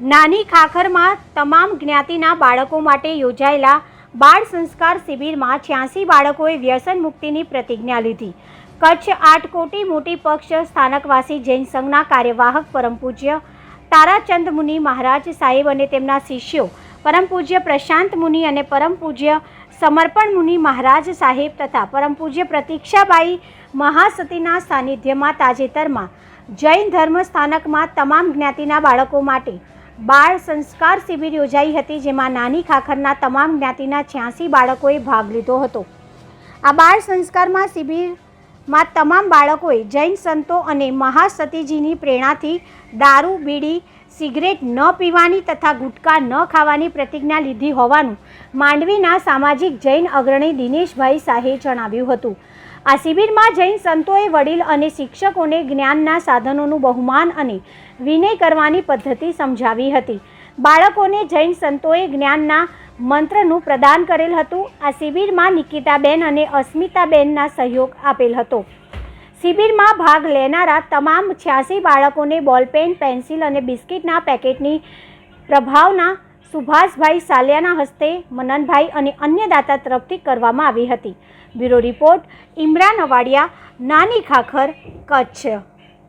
નાની ખાખરમાં તમામ જ્ઞાતિના બાળકો માટે યોજાયેલા બાળ સંસ્કાર શિબિરમાં છ્યાસી બાળકોએ વ્યસન મુક્તિની પ્રતિજ્ઞા લીધી. કચ્છ આટકોટી મોટી પક્ષ સ્થાનકવાસી જૈન સંઘના કાર્યવાહક પરમ પૂજ્ય તારાચંદ મુનિ મહારાજ સાહેબ અને તેમના શિષ્યો, પરમ પૂજ્ય પ્રશાંત મુનિ અને પરમ પૂજ્ય સમર્પણ મુનિ મહારાજ સાહેબ તથા પરમ પૂજ્ય પ્રતીક્ષાબાઈ મહાસતીના સાનિધ્યમાં તાજેતરમાં જૈન ધર્મ સ્થાનકમાં તમામ જ્ઞાતિના બાળકો માટે બાળ સંસ્કાર શિબિર યોજાઈ હતી, જેમાં નાની ખાખરના તમામ જ્ઞાતિના છ્યાસી બાળકોએ ભાગ લીધો હતો. આ બાળ સંસ્કારમાં શિબિરમાં તમામ બાળકોએ જૈન સંતો અને મહાસતીજીની પ્રેરણાથી દારૂ, બીડી, સિગરેટ ન પીવાની તથા ગુટકા ન ખાવાની પ્રતિજ્ઞા લીધી હોવાનું માંડવીના સામાજિક જૈન અગ્રણી દિનેશભાઈ શાહે જણાવ્યું હતું. આ શિબિરમાં જૈન સંતોએ વડીલ અને શિક્ષકોને જ્ઞાનના સાધનોનું બહુમાન અને વિનય કરવાની પદ્ધતિ સમજાવી હતી. બાળકોને જૈન સંતોએ જ્ઞાનના મંત્રનું પ્રદાન કરેલ હતું. આ શિબિરમાં નિકિતાબેન અને અસ્મિતાબેનના સહયોગ આપેલ હતો. શિબિરમાં ભાગ લેનારા તમામ છ્યાસી બાળકોને બોલપેન પેન્સિલ અને બિસ્કિટના પેકેટની પ્રભાવના સુભાષભાઈ સાલિયાના હસ્તે, મનનભાઈ અને અન્ય દાતા તરફથી કરવામાં આવી હતી. બ્યુરો રિપોર્ટ, ઇમરાન અવાડિયા, નાની ખાખર, કચ્છ.